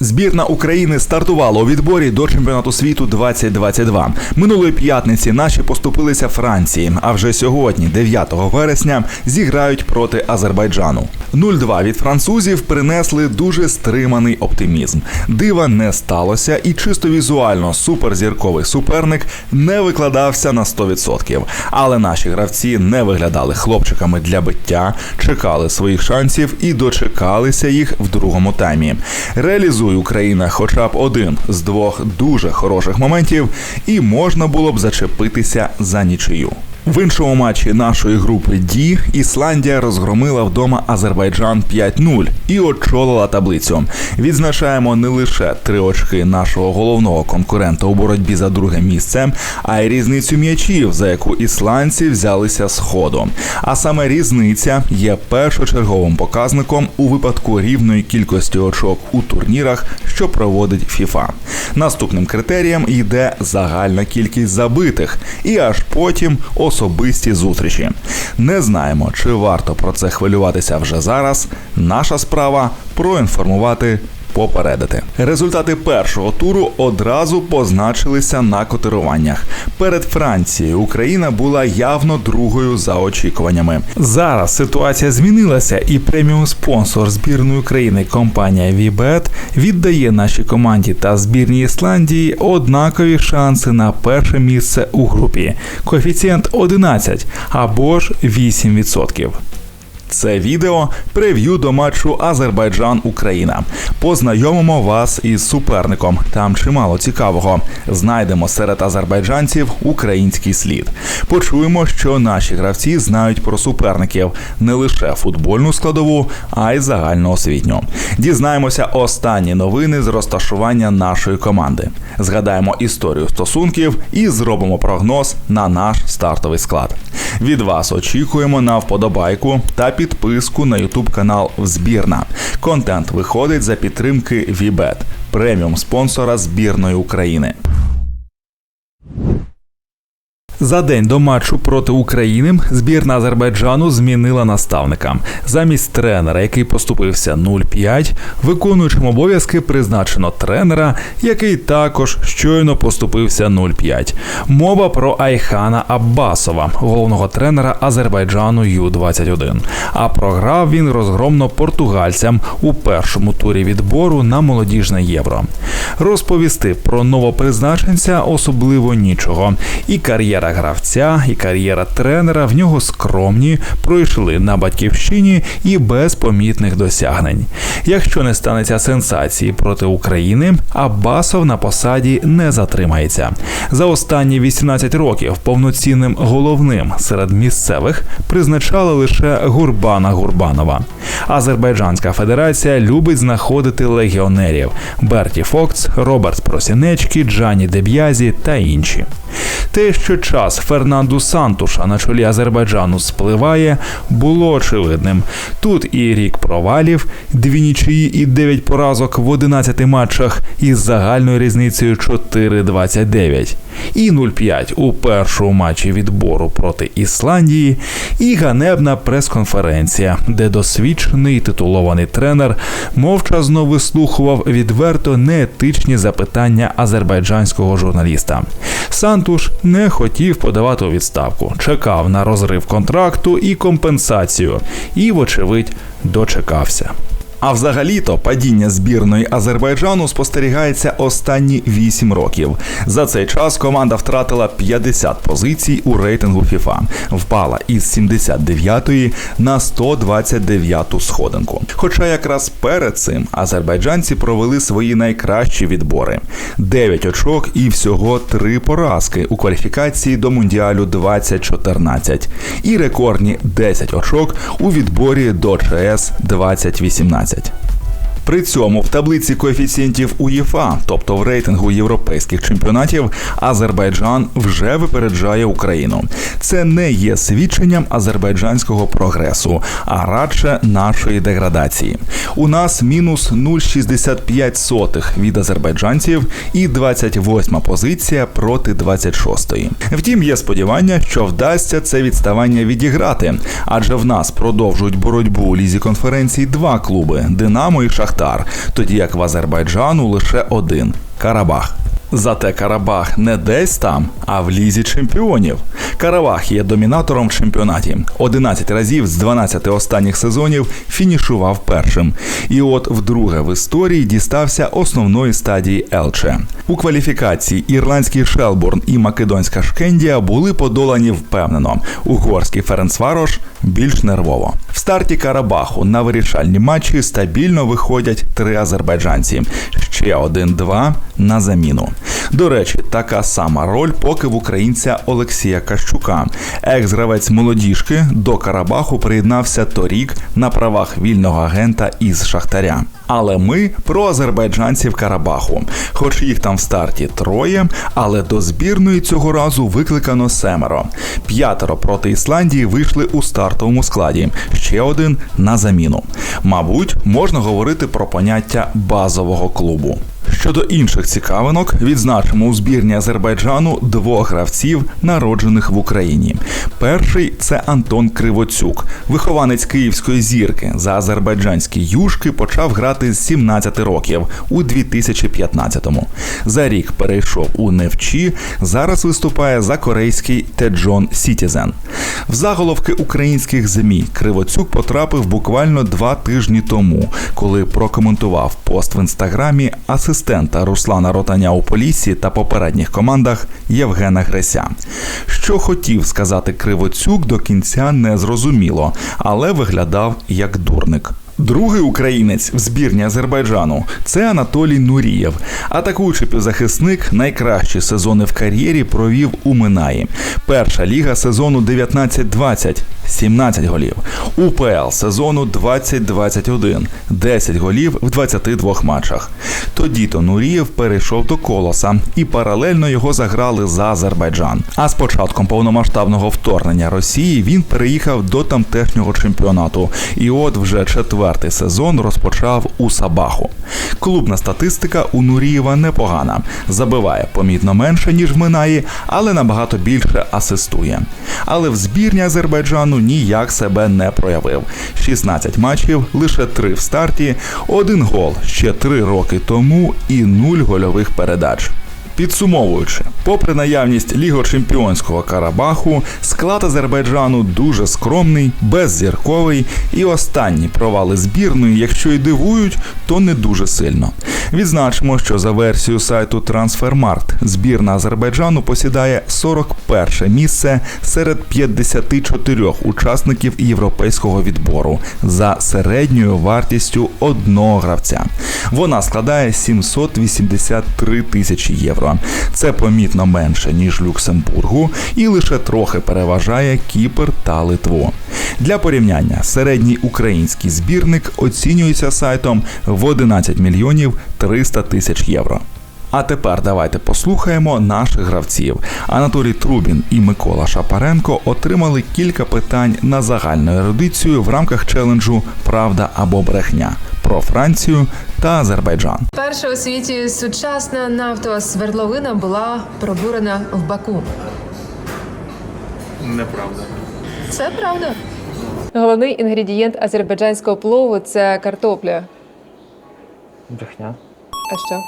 Збірна України стартувала у відборі до чемпіонату світу 2022. Минулої п'ятниці наші поступилися Франції. А вже сьогодні, 9 вересня, зіграють проти Азербайджану. 0-2 від французів принесли дуже стриманий оптимізм. Дива не сталося, і чисто візуально суперзірковий суперник не викладався на 100%. Але наші гравці не виглядали хлопчиками для биття, чекали своїх шансів і дочекалися їх в другому таймі. Реалізує Україна хоча б один з двох дуже хороших моментів, і можна було б зачепитися за нічию. В іншому матчі нашої групи Ді Ісландія розгромила вдома Азербайджан 5-0 і очолила таблицю. Відзначаємо не лише три очки нашого головного конкурента у боротьбі за друге місце, а й різницю м'ячів, за яку ісландці взялися з ходу. А саме різниця є першочерговим показником у випадку рівної кількості очок у турнірах, що проводить ФІФА. Наступним критерієм йде загальна кількість забитих, і аж потім особисті зустрічі. Не знаємо, чи варто про це хвилюватися вже зараз. Наша справа проінформувати. Попередити результати першого туру одразу позначилися на котируваннях. Перед Францією Україна була явно другою за очікуваннями. Зараз ситуація змінилася, і преміум спонсор збірної України компанія Вібет віддає нашій команді та збірній Ісландії однакові шанси на перше місце у групі. Коефіцієнт 11 або ж 8%. Це відео прев'ю до матчу Азербайджан-Україна. Познайомимо вас із суперником. Там чимало цікавого. Знайдемо серед азербайджанців український слід. Почуємо, що наші гравці знають про суперників не лише футбольну складову, а й загальноосвітню. Дізнаємося останні новини з розташування нашої команди. Згадаємо історію стосунків і зробимо прогноз на наш стартовий склад. Від вас очікуємо на вподобайку та підписку на YouTube канал Збірна. Контент виходить за підтримки Вібет, преміум спонсора збірної України. За день до матчу проти України збірна Азербайджану змінила наставника. Замість тренера, який поступився 0-5, виконуючим обов'язки призначено тренера, який також щойно поступився 0-5. Мова про Айхана Аббасова, головного тренера Азербайджану Ю-21. А програв він розгромно португальцям у першому турі відбору на молодіжне євро. Розповісти про новопризначенця особливо нічого. І кар'єра гравця, і кар'єра тренера в нього скромні, пройшли на батьківщині і без помітних досягнень. Якщо не станеться сенсації проти України, Аббасов на посаді не затримається. За останні 18 років повноцінним головним серед місцевих призначали лише Гурбана Гурбанова. Азербайджанська федерація любить знаходити легіонерів Берті Фокц, Роберт Просінечкі, Джані Деб'язі та інші. Те, що час Фернанду Сантуша на чолі Азербайджану спливає, було очевидним. Тут і рік провалів, дві нічиї і 9 поразок в 11 матчах із загальною різницею 4-29, і 0-5 у першому матчі відбору проти Ісландії, і ганебна прес-конференція, де досвідчений титулований тренер мовчазно вислухував відверто неетичні запитання азербайджанського журналіста. Сантуш не хотів подавати у відставку, чекав на розрив контракту і компенсацію, і, вочевидь, дочекався. А взагалі-то падіння збірної Азербайджану спостерігається останні 8 років. За цей час команда втратила 50 позицій у рейтингу FIFA, впала із 79-ї на 129-ту сходинку. Хоча якраз перед цим азербайджанці провели свої найкращі відбори: 9 очок і всього 3 поразки у кваліфікації до Мундіалю 2014 і рекордні 10 очок у відборі до ЧС 2018. it. При цьому в таблиці коефіцієнтів УЄФА, тобто в рейтингу європейських чемпіонатів, Азербайджан вже випереджає Україну. Це не є свідченням азербайджанського прогресу, а радше нашої деградації. У нас мінус 0,65 від азербайджанців і 28 позиція проти 26-ї. Втім, є сподівання, що вдасться це відставання відіграти, адже в нас продовжують боротьбу у лізі конференції два клуби Динамо і Шахтар, тоді як в Азербайджану лише один Карабах. Зате Карабах не десь там, а в лізі чемпіонів. Карабах є домінатором в чемпіонаті. 11 разів з 12 останніх сезонів фінішував першим. І от вдруге в історії дістався основної стадії ЛЧ. У кваліфікації ірландський Шелбурн і македонська Шкендія були подолані впевнено. Угорський Ференцварош більш нервово. В старті Карабаху на вирішальні матчі стабільно виходять три азербайджанці. Ще один-два на заміну. До речі, така сама роль поки в українця Олексія Кащука. Екс-гравець молодіжки до Карабаху приєднався торік на правах вільного агента із Шахтаря. Але ми про азербайджанців Карабаху. Хоч їх там в старті троє, але до збірної цього разу викликано семеро. П'ятеро проти Ісландії вийшли у стартовому складі, ще один на заміну. Мабуть, можна говорити про поняття базового клубу. Щодо інших цікавинок, відзначимо у збірні Азербайджану двох гравців, народжених в Україні. Перший це Антон Кривоцюк, вихованець київської зірки. За азербайджанські юшки почав грати з 17 років у 2015-му. За рік перейшов у Невчі. Зараз виступає за корейський Теджон Сітізен. В заголовки українських змі Кривоцюк потрапив буквально два тижні тому, коли прокоментував пост в інстаграмі асистента Руслана Ротаня у полісі та попередніх командах Євгена Греся. Що хотів сказати Кривоцюк, до кінця не зрозуміло, але виглядав як дурник. Другий українець в збірні Азербайджану це Анатолій Нурієв. Атакуючий півзахисник найкращі сезони в кар'єрі провів у Минаї. Перша ліга сезону 19-20 – 17 голів. УПЛ сезону 20-21 – 10 голів в 22 матчах. Тоді то Нурієв перейшов до колоса і паралельно його заграли за Азербайджан. А з початком повномасштабного вторгнення Росії він переїхав до тамтешнього чемпіонату. І от вже четвертий сезон розпочав у Сабаху. Клубна статистика у Нурієва непогана. Забиває помітно менше, ніж в Минаї, але набагато більше асистує. Але в збірні Азербайджану ніяк себе не проявив. 16 матчів, лише 3 в старті, один гол ще 3 роки тому і 0 гольових передач. Підсумовуючи, попри наявність лігочемпіонського Карабаху, склад Азербайджану дуже скромний, беззірковий, і останні провали збірної, якщо й дивують, то не дуже сильно. Відзначимо, що за версією сайту Transfermarkt збірна Азербайджану посідає 41 місце серед 54 учасників європейського відбору за середньою вартістю одного гравця. Вона складає 783 тисячі євро. Це помітно менше ніж Люксембургу, і лише трохи переважає Кіпр та Литву. Для порівняння середній український збірник оцінюється сайтом в 11 мільйонів 300 тисяч євро. А тепер давайте послухаємо наших гравців. Анатолій Трубін і Микола Шапаренко отримали кілька питань на загальну ерудицію в рамках челенджу Правда або брехня про Францію та Азербайджан. Перша у світі сучасна нафтова свердловина була пробурена в Баку. Неправда. Це правда. Головний інгредієнт азербайджанського плову це картопля. Брехня. А що?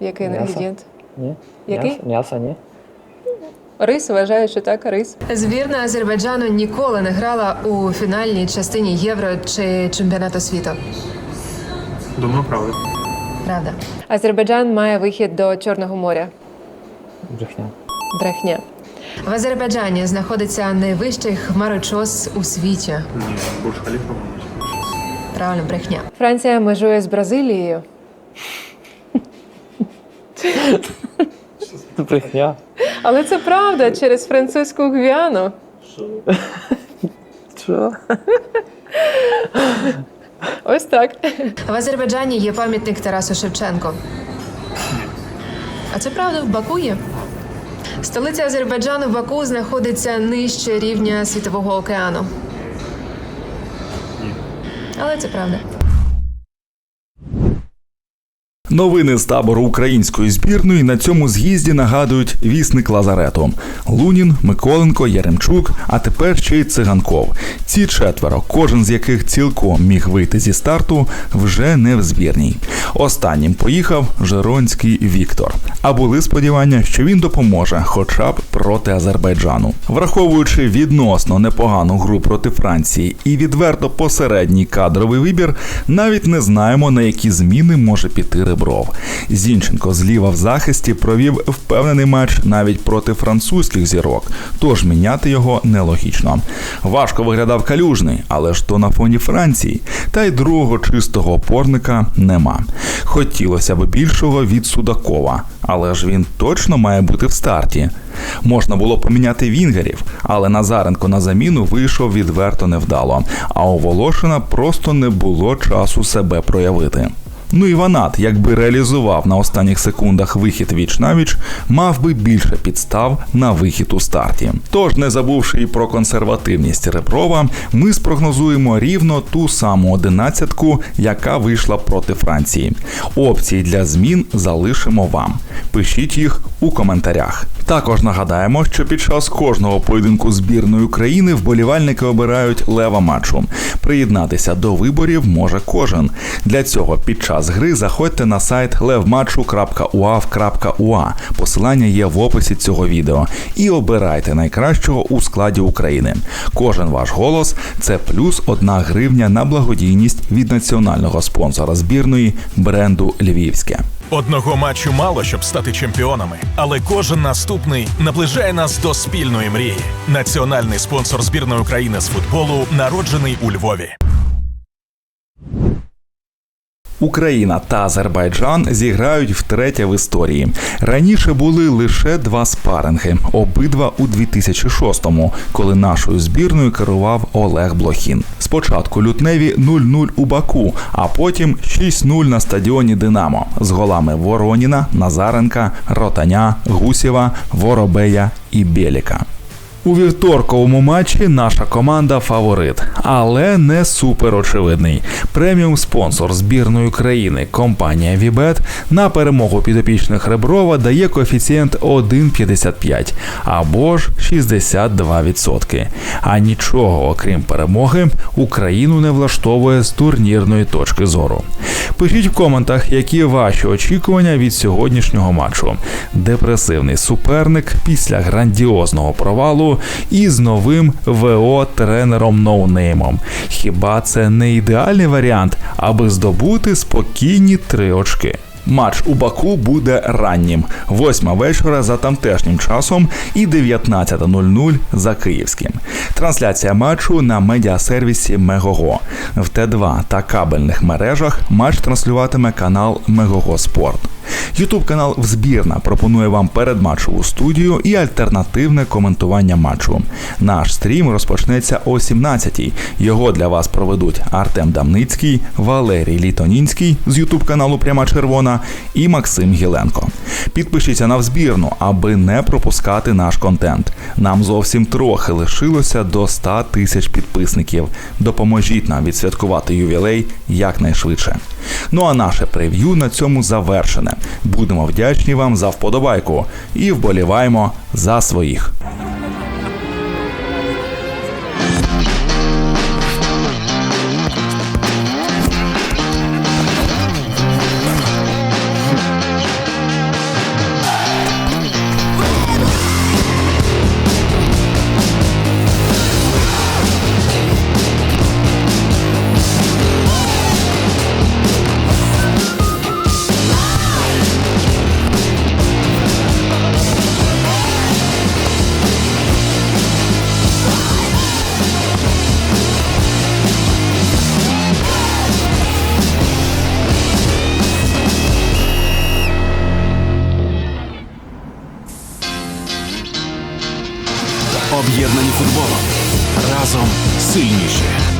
Який М'ясо. інгредієнт? Ні. Який? М'ясо, м'ясо ні. Рис вважаю, що так, рис. Збірна Азербайджану ніколи не грала у фінальній частині Євро чи чемпіонату світу. Думаю, правда. Правда. Азербайджан має вихід до Чорного моря. Брехня. Брехня. В Азербайджані знаходиться найвищий хмарочос у світі. Ні, Бурж Халіфа. Правильно, брехня. Франція межує з Бразилією. Брехня. Але це правда через французьку гвіану. Що? Ось так. В Азербайджані є пам'ятник Тарасу Шевченко. А це правда, в Баку є. Столиця Азербайджану Баку знаходиться нижче рівня Світового океану. Але це правда. Новини з табору української збірної на цьому з'їзді нагадують вісник Лазарету: Лунін, Миколенко, Яремчук, а тепер ще й циганков. Ці четверо, кожен з яких цілком міг вийти зі старту, вже не в збірній. Останнім поїхав Жеронський Віктор. А були сподівання, що він допоможе, хоча б проти Азербайджану, враховуючи відносно непогану гру проти Франції і відверто посередній кадровий вибір, навіть не знаємо на які зміни може піти Ребров. Зінченко зліва в захисті провів впевнений матч навіть проти французьких зірок, тож міняти його нелогічно. Важко виглядав калюжний, але ж то на фоні Франції, та й другого чистого опорника нема. Хотілося б більшого від Судакова, але ж він точно має бути в старті. Можна було поміняти вінгерів, але Назаренко на заміну вийшов відверто невдало. А у Волошина просто не було часу себе проявити. Ну і Ванат, якби реалізував на останніх секундах вихід віч навіч, мав би більше підстав на вихід у старті. Тож, не забувши і про консервативність Реброва, ми спрогнозуємо рівно ту саму одинадцятку, яка вийшла проти Франції. Опції для змін залишимо вам. Пишіть їх у коментарях. Також нагадаємо, що під час кожного поєдинку збірної України вболівальники обирають лева матчу. Приєднатися до виборів може кожен. Для цього під час гри заходьте на сайт levmatchu.uav.ua. Посилання є в описі цього відео. І обирайте найкращого у складі України. Кожен ваш голос це плюс одна гривня на благодійність від національного спонсора збірної бренду Львівське. Одного матчу мало, щоб стати чемпіонами, але кожен наступний наближає нас до спільної мрії. Національний спонсор збірної України з футболу народжений у Львові. Україна та Азербайджан зіграють втретє в історії. Раніше були лише два спаринги, обидва у 2006-му, коли нашою збірною керував Олег Блохін. Спочатку лютневі 0-0 у Баку, а потім 6-0 на стадіоні Динамо з голами Вороніна, Назаренка, Ротаня, Гусєва, Воробея і Беліка. У вівторковому матчі наша команда фаворит, але не супер очевидний. Преміум спонсор збірної країни компанія Вібет на перемогу підопічних Реброва дає коефіцієнт 1,55 або ж 62%. А нічого, окрім перемоги, Україну не влаштовує з турнірної точки зору. Пишіть в коментах, які ваші очікування від сьогоднішнього матчу. Депресивний суперник після грандіозного провалу і з новим ВО тренером ноунеймом. Хіба це не ідеальний варіант, аби здобути спокійні три очки? Матч у Баку буде раннім, 8 вечора за тамтешнім часом і 19.00 за київським. Трансляція матчу на медіасервісі Мегого. В Т2 та кабельних мережах матч транслюватиме канал Мегого Спорт. Ютуб канал Взбірна пропонує вам передматчеву студію і альтернативне коментування матчу. Наш стрім розпочнеться о 17-й. Його для вас проведуть Артем Дамницький, Валерій Літонінський з Ютуб каналу Пряма Червона і Максим Гіленко. Підпишіться на взбірну, аби не пропускати наш контент. Нам зовсім трохи лишилося до 100 тисяч підписників. Допоможіть нам відсвяткувати ювілей якнайшвидше. Ну а наше прев'ю на цьому завершене. Будемо вдячні вам за вподобайку і вболіваємо за своїх.